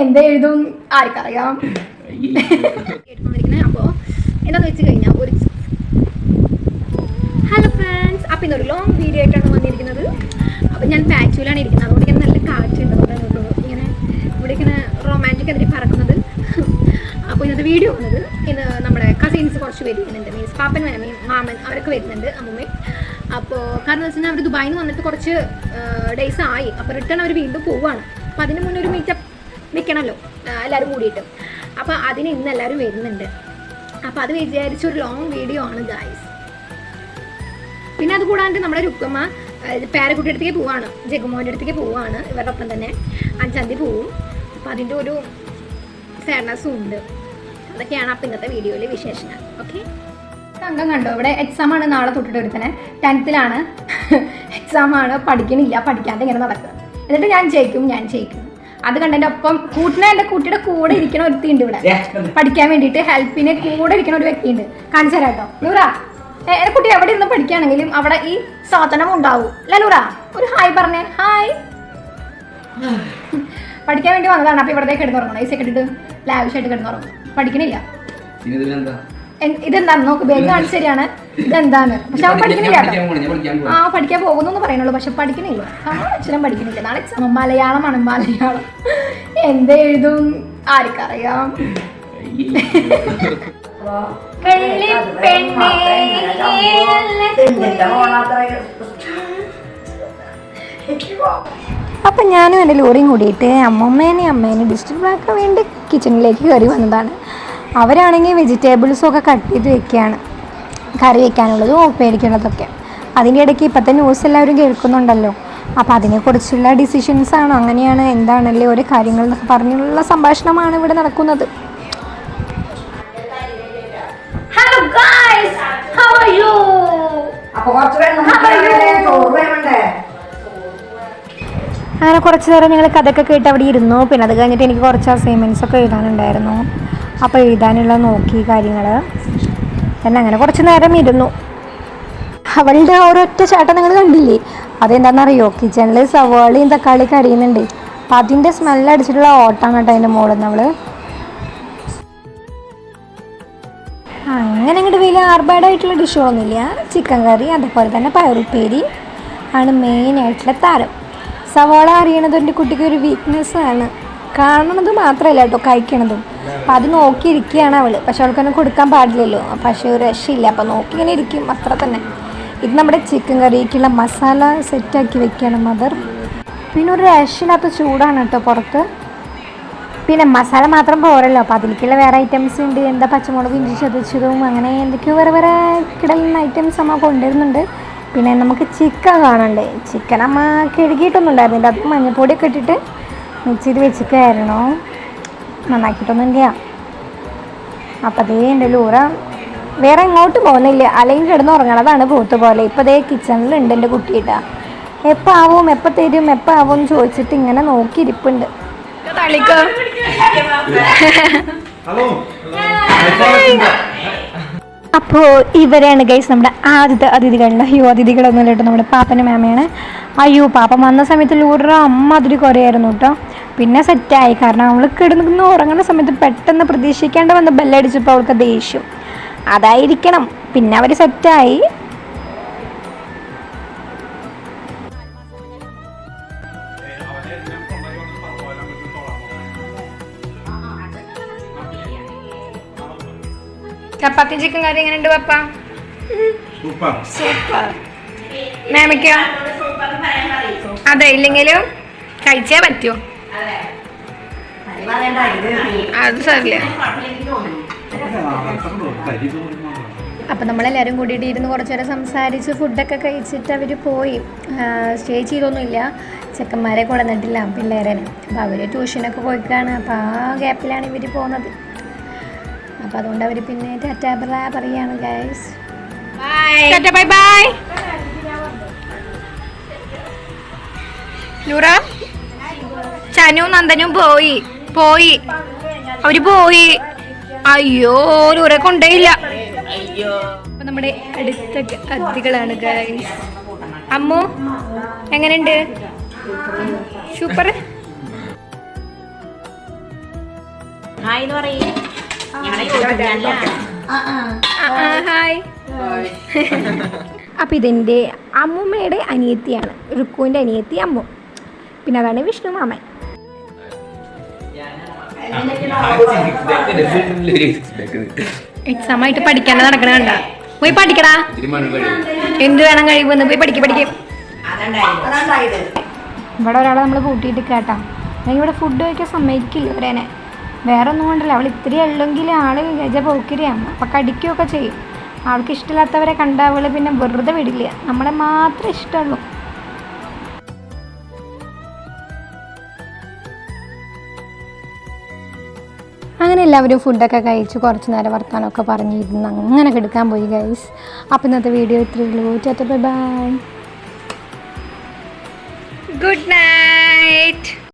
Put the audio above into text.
എന്ത് എഴുതും? ആർക്കറിയാം. അപ്പോ അപ്പോൾ എന്താന്ന് വെച്ച് കഴിഞ്ഞാൽ ഒരു ഹലോ ഫ്രണ്ട്സ് അപ്പം ഇന്നൊരു ലോങ് വീഡിയോ ആയിട്ടാണ് വന്നിരിക്കുന്നത്. അപ്പം ഞാൻ പാച്ചുവിലാണ് ഇരിക്കുന്നത്. അതുകൊണ്ട് ഇങ്ങനെ നല്ല കാറ്റുണ്ട്. അതുകൊണ്ട് ഇങ്ങനെ ഇവിടെ ഇങ്ങനെ റൊമാന്റിക് അതിൽ പറക്കുന്നത്. അപ്പോൾ ഇന്നത്തെ വീഡിയോ വന്നത് ഇന്ന് നമ്മുടെ കസിൻസ് കുറച്ച് പേര് വരുന്നുണ്ട്. മീൻസ് പാപ്പൻ മീൻ മാമൻ അവരൊക്കെ വരുന്നുണ്ട് അമ്മൂമ്മയും അപ്പോൾ കാരണം വെച്ചാൽ അവർ ദുബായിൽ നിന്ന് വന്നിട്ട് കുറച്ച് ഡേയ്സ് ആയി. അപ്പോൾ റിട്ടേൺ അവർ വീണ്ടും പോവുകയാണ് അപ്പോൾ അതിന് മുന്നേ ഒരു മീറ്റപ്പ് വെക്കണമല്ലോ എല്ലാവരും കൂടിയിട്ട്. അപ്പോൾ അതിന് ഇന്ന് എല്ലാവരും വരുന്നുണ്ട്. അപ്പോൾ അത് വിചാരിച്ച ഒരു ലോങ് വീഡിയോ ആണ് ഗായ്സ് പിന്നെ അത് കൂടാണ്ട് നമ്മുടെ രുക്കമ്മ പേരക്കുട്ടിയുടെ അടുത്തേക്ക് പോവാണ്. ജഗുമോന്റെ അടുത്തേക്ക് പോവാണ്. ഇവരുടെ ഒപ്പം തന്നെ. അഞ്ചാം പോവും. അപ്പം അതിന്റെ ഒരു സാഡ്നെസ്സും ഉണ്ട്. അതൊക്കെയാണ് അപ്പം ഇന്നത്തെ വീഡിയോയിലെ വിശേഷങ്ങൾ. ഓക്കെ അംഗം കണ്ടോ? ഇവിടെ എക്സാം ആണ് നാളെ തൊട്ടിട്ട് ഒരുത്തനെ. ടെൻത്തിലാണ് എക്സാം ആണ് പഠിക്കണില്ല. പഠിക്കാതെ ഇങ്ങനെ നടക്കുക. എന്നിട്ട് ഞാൻ ജയിക്കും ഞാൻ ജയിക്കും. അത് കണ്ടതിന്റെ ഒപ്പം കൂട്ടിനെ എന്റെ കുട്ടിയുടെ കൂടെ ഇരിക്കണ ഒരുത്തി ഉണ്ട് ഇവിടെ. പഠിക്കാൻ വേണ്ടിട്ട് ഹെൽപ്പിന് കൂടെ ഇരിക്കണ ഒരു വ്യക്തിയുണ്ട്. കാണിച്ചു തരാം കേട്ടോ. നൂറ എന്റെ കുട്ടി എവിടെ ഇരുന്ന് പഠിക്കുകയാണെങ്കിലും അവിടെ ഈ സാധനം ഉണ്ടാവും. അല്ല നൂറ ഒരു ഹായ് പറഞ്ഞേ. ഹായ്. പഠിക്കാൻ വേണ്ടി വന്നതാണ്. അപ്പൊ ഇവിടത്തേക്ക് കിടന്നുറങ്ങണം. ഈ സെക്കൻഡ് ലാവിഷായിട്ട് കിടന്നുറങ്ങണം പഠിക്കണില്ല? ഇതെന്താ നോക്ക്. ബേഗ് കാണിച്ചു തരികയാണ്. ഇതെന്താന്ന് പക്ഷെ അവൻ ഞാൻ പഠിക്കണില്ല കേട്ടോ. ആ പഠിക്കാൻ പോകുന്നു എന്ന് പറയുന്നുള്ളൂ പക്ഷെ പഠിക്കണില്ല. അച്ഛനും പഠിക്കണില്ല. നാളെ എക്സാം മലയാളമാണ് മലയാളം. എന്ത് എഴുതും? ആർക്കറിയാം. അപ്പം ഞാനും എന്റെ ലോറിയും കൂടിയിട്ട് അമ്മമ്മേനെയും അമ്മേനെയും ഡിസ്റ്റർബ് ആക്കാൻ വേണ്ടി കിച്ചണിലേക്ക് കയറി വന്നതാണ്. അവരാണെങ്കിൽ വെജിറ്റബിൾസും ഒക്കെ കട്ട് ചെയ്ത് വെക്കുകയാണ്. കറി വയ്ക്കാനുള്ളതും ഉപ്പേരിക്കുള്ളതൊക്കെ. അതിന്റെ ഇടയ്ക്ക് ഇപ്പോഴത്തെ ന്യൂസ് എല്ലാവരും കേൾക്കുന്നുണ്ടല്ലോ. അപ്പോൾ അതിനെക്കുറിച്ചുള്ള ഡിസിഷൻസാണോ ആണ്? അങ്ങനെയാണ് എന്താണല്ലേ ഓരോ കാര്യങ്ങൾ എന്നൊക്കെ പറഞ്ഞുള്ള സംഭാഷണമാണ് ഇവിടെ നടക്കുന്നത്. ഹലോ ഹൗ ആർ യു അപ്പൊ കുറച്ച് നേരം അങ്ങനെ കുറച്ച് നേരം ഞങ്ങൾ കഥയൊക്കെ കേട്ട് അവിടെ ഇരുന്നു. പിന്നെ അത് കഴിഞ്ഞിട്ട് എനിക്ക് കുറച്ച് അസൈൻമെന്റ്സ് ഒക്കെ എഴുതാനുണ്ടായിരുന്നു. അപ്പോൾ എഴുതാനുള്ള നോക്കി കാര്യങ്ങൾ എന്നെ അങ്ങനെ കുറച്ച് നേരം ഇരുന്നു. അവളുടെ ഒരൊറ്റ ചേട്ടൻ നിങ്ങൾ കണ്ടില്ലേ? അതെന്താണെന്നറിയോ കിച്ചണിൽ സവാളയും തക്കാളി കരിയുന്നുണ്ട് അപ്പം അതിന്റെ സ്മെല്ല് അടിച്ചിട്ടുള്ള ഓട്ടാണ് കേട്ടോ അതിന്റെ മുകളിൽ നമ്മൾ അങ്ങനെ ഇങ്ങോട്ട് വലിയ ആർബാഡായിട്ടുള്ള ഡിഷുകളൊന്നുമില്ല ചിക്കൻ കറി അതുപോലെ തന്നെ പയറുപ്പേരി ആണ് മെയിനായിട്ടുള്ള താരം. സവാള അറിയണത് എന്റെ കുട്ടിക്ക് ഒരു വീക്ക്നെസ് ആണ്. കാണണത് മാത്രമല്ല കേട്ടോ കഴിക്കണതും. അപ്പം അത് നോക്കിയിരിക്കുകയാണ് അവൾ പക്ഷെ അവൾക്കൊന്നും കൊടുക്കാൻ പാടില്ലല്ലോ. പക്ഷേ ഒരു രക്ഷയില്ല. അപ്പം നോക്കി ഇങ്ങനെ ഇരിക്കും അത്ര തന്നെ. ഇത് നമ്മുടെ ചിക്കൻ കറിക്കുള്ള മസാല സെറ്റാക്കി വെക്കുകയാണ് മദർ പിന്നെ ഒരു രക്ഷയില്ലാത്ത ചൂടാണ് കേട്ടോ പുറത്ത്. പിന്നെ മസാല മാത്രം പോരല്ലോ. അപ്പോൾ അതിലേക്കുള്ള വേറെ ഐറ്റംസ് ഉണ്ട്. എന്താ പച്ചമുളക് ഇഞ്ചി ചതച്ചതും അങ്ങനെ എന്തൊക്കെയോ വേറെ വേറെ കിടലുന്ന ഐറ്റംസ് അമ്മ കൊണ്ടുവരുന്നുണ്ട്. പിന്നെ നമുക്ക് ചിക്കൻ കാണണ്ടേ ചിക്കൻ അമ്മ കഴുകിയിട്ടൊന്നും ഉണ്ടായിരുന്നില്ല അത് മഞ്ഞപ്പൊടിയൊക്കെ ഇട്ടിട്ട് മിക്സ് ചെയ്ത് വെച്ചിട്ടായിരുന്നു നന്നാക്കിയിട്ടൊന്നും ഇല്ല. അപ്പം അതേ എന്റെ ലൂറ വേറെ എങ്ങോട്ടും പോകുന്നില്ല. അല്ലെങ്കിൽ കിടന്ന് ഉറങ്ങണതാണ് പോത്ത് പോലെ. ഇപ്പം അതേ കിച്ചണിലുണ്ട് എന്റെ കുട്ടിയിട്ടാ. എപ്പോൾ ആവും എപ്പോൾ തരും? എപ്പോൾ ആവും എന്ന് ചോദിച്ചിട്ട് ഇങ്ങനെ നോക്കിയിരിപ്പുണ്ട്. തളിക്കോ? ഹലോ. അപ്പോൾ ഇവരാണ് ഗൈസ് നമ്മുടെ ആദ്യത്തെ അതിഥികളുടെ അയ്യോ അതിഥികളൊന്നുമില്ല കേട്ടോ. നമ്മുടെ പാപ്പന്റെ മാമയാണ്. അയ്യോ പാപ്പൻ വന്ന സമയത്ത് ലൂറ അമ്മ അതിരി കുറയായിരുന്നു കേട്ടോ. പിന്നെ സെറ്റായി. കാരണം അവൾ കിടന്ന് ഉറങ്ങുന്ന സമയത്ത് പെട്ടെന്ന് പ്രതീക്ഷിക്കാണ്ട് വന്ന് ബെല്ലടിച്ചപ്പോൾ അവൾക്ക് ദേഷ്യം. അതായിരിക്കണം. പിന്നെ അവർ സെറ്റായി. ചപ്പാത്തി ചിക്കൻ കറി എങ്ങനെയുണ്ട് പപ്പ? സൂപ്പർ. സൂപ്പർ. മാമയ്ക്കോ അതെ ഇല്ലെങ്കിലും കഴിച്ചേ പറ്റൂ. അത് സാറില്ല അപ്പം നമ്മളെല്ലാവരും കൂടിയിട്ട് ഇരുന്ന് കുറച്ച് നേരം സംസാരിച്ച് ഫുഡൊക്കെ കഴിച്ചിട്ട് അവർ പോയി. സ്റ്റേ ചെയ്തൊന്നുമില്ല. ചെക്കന്മാരെ കൊണ്ടുവന്നിട്ടില്ല പിള്ളേരെ. അപ്പോൾ അവർ ട്യൂഷനൊക്കെ പോയിക്കാണ്. അപ്പോൾ ആ ഗ്യാപ്പിലാണ് ഇവർ പോകുന്നത്. അപ്പോൾ അതുകൊണ്ട് അവർ പിന്നെ ടാറ്റ ബൈ പറയാണ് ഗൈസ് ബൈ ബൈ നൂറ? ചനു നന്ദനും പോയി പോയി. അവർ പോയി. അയ്യോ നൂറെ കൊണ്ടേയില്ല. അപ്പൊ നമ്മുടെ അടുത്ത അതിഥികളാണ് അമ്മു എങ്ങനെയുണ്ട്? സൂപ്പർ ഹായ് എന്ന് പറയും. ഹായ് അപ്പം ഇതെന്റെ അമ്മുമ്മയുടെ അനിയത്തിയാണ് റുക്കുവിന്റെ അനിയത്തി അമ്മു. പിന്നെ അതാണ് വിഷ്ണു മാമൻ. എക്സാം ആയിട്ട് പഠിക്കാൻ നടക്കണ കണ്ട. പോയി പഠിക്കടാ. എന്ത് വേണം കഴിവെന്ന് പോയി പഠിക്കും പഠിക്കും. ഇവിടെ ഒരാളെ നമ്മൾ കൂട്ടിയിട്ട് കേട്ടാ. ഇവിടെ ഫുഡ് കഴിക്കാൻ സമ്മതിക്കില്ല ഇവരേനെ. വേറെ ഒന്നും കൊണ്ടല്ല അവൾ ഇത്തിരി ഉള്ളെങ്കിൽ ആൾ ഗജ പോക്കിരിയാണ് അപ്പം കടിക്കുകയൊക്കെ ചെയ്യും. ആൾക്ക് ഇഷ്ടമില്ലാത്തവരെ കണ്ട അവൾ പിന്നെ വെറുതെ വിടില്ല. നമ്മളെ മാത്രമേ ഇഷ്ടമുള്ളൂ. അങ്ങനെ എല്ലാവരും ഫുഡൊക്കെ കഴിച്ച് കുറച്ച് നേരം വർത്താനമൊക്കെ പറഞ്ഞിരുന്നു അങ്ങനെ കിടക്കാൻ പോയി ഗൈസ് അപ്പം ഇന്നത്തെ വീഡിയോ ഇത്രയേ ഉള്ളൂ. ചേട്ടാ ബൈ ബൈ ഗുഡ് നൈറ്റ്